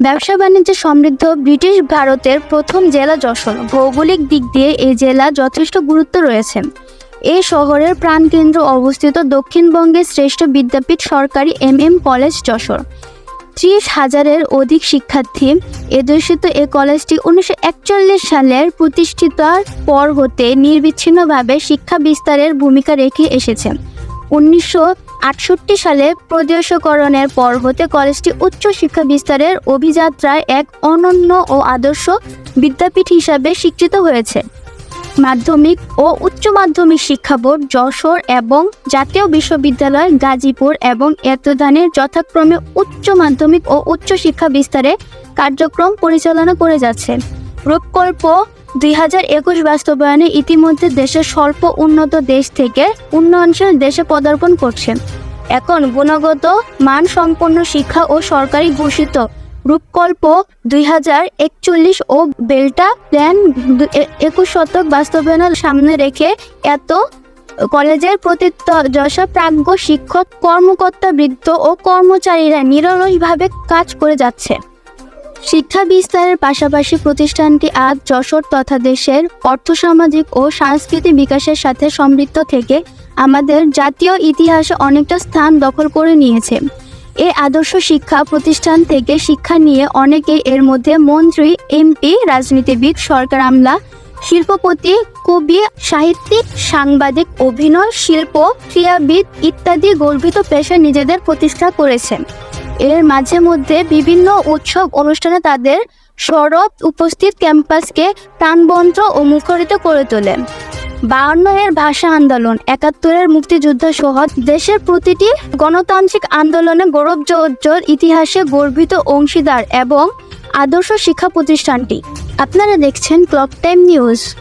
ব্যবসা বাণিজ্যে সমৃদ্ধ ব্রিটিশ ভারতের প্রথম জেলা যশোর। ভৌগোলিক দিক দিয়ে এই জেলা যথেষ্ট গুরুত্ব রয়েছে। এই শহরের প্রাণকেন্দ্র অবস্থিত দক্ষিণবঙ্গের শ্রেষ্ঠ বিদ্যাপীঠ সরকারি এম এম কলেজ যশোর। ত্রিশ হাজারের অধিক শিক্ষার্থী এদর্শিত এ কলেজটি উনিশশো একচল্লিশ সালের প্রতিষ্ঠিতার পর হতে নির্বিচ্ছিন্নভাবে শিক্ষা বিস্তারের ভূমিকা রেখে এসেছে। উনিশশো আটষট্টি সালে প্রদেশকরণের পর হতে কলেজটি উচ্চ শিক্ষা বিস্তারের অভিযাত্রায় এক অনন্য ও আদর্শ বিদ্যাপীঠ হিসাবে স্বীকৃত হয়েছে। মাধ্যমিক ও উচ্চ মাধ্যমিক শিক্ষা বোর্ড যশোর এবং জাতীয় বিশ্ববিদ্যালয় গাজীপুর এবং এতদানের যথাক্রমে উচ্চ মাধ্যমিক ও উচ্চ শিক্ষা বিস্তারে কার্যক্রম পরিচালনা করে যাচ্ছে। রূপকল্প দুই হাজার একুশ বাস্তবায়নে ইতিমধ্যে দেশের স্বল্প উন্নত দেশ থেকে উন্নয়নশীল দেশে পদার্পণ করছে। এখন গুণগত মান সম্পন্ন শিক্ষা ও সরকারি ঘোষিত রূপকল্প দুই হাজার একচল্লিশ ও বেল্টা প্ল্যান একুশ শতক বাস্তবায়নের সামনে রেখে এত কলেজের প্রতিযশা প্রাজ্ঞ শিক্ষক, কর্মকর্তা, বৃদ্ধ ও কর্মচারীরা নিরলসভাবে কাজ করে যাচ্ছে। শিক্ষা বিস্তারের পাশাপাশি প্রতিষ্ঠানটি আজ যশোর তথা দেশের অর্থসামাজিক ও সাংস্কৃতিক বিকাশের সাথে সমৃদ্ধ থেকে আমাদের জাতীয় ইতিহাসে অনেকটা স্থান দখল করে নিয়েছে। এই আদর্শ শিক্ষা প্রতিষ্ঠান থেকে শিক্ষা নিয়ে অনেকেই এর মধ্যে মন্ত্রী, এমপি, রাজনীতিবিদ, সরকার আমলা, শিল্পপতি, কবি, সাহিত্যিক, সাংবাদিক, অভিনয়, শিল্প, ক্রীড়াবিদ ইত্যাদি গর্বিত পেশা নিজেদের প্রতিষ্ঠা করেছেন এর মাঝে মধ্যে বিভিন্ন উৎসব অনুষ্ঠানে তাদের সরব উপস্থিত ক্যাম্পাসকে প্রাণবন্ত ও মুখরিত করে তোলে। বায়ান্ন এর ভাষা আন্দোলন একাত্তরের মুক্তিযুদ্ধ সহ দেশের প্রতিটি গণতান্ত্রিক আন্দোলনে গৌরব গৌরবজ্জ্বল ইতিহাসে গর্বিত অংশীদার এবং আদর্শ শিক্ষা প্রতিষ্ঠানটি। আপনারা দেখছেন ক্লক টাইম নিউজ।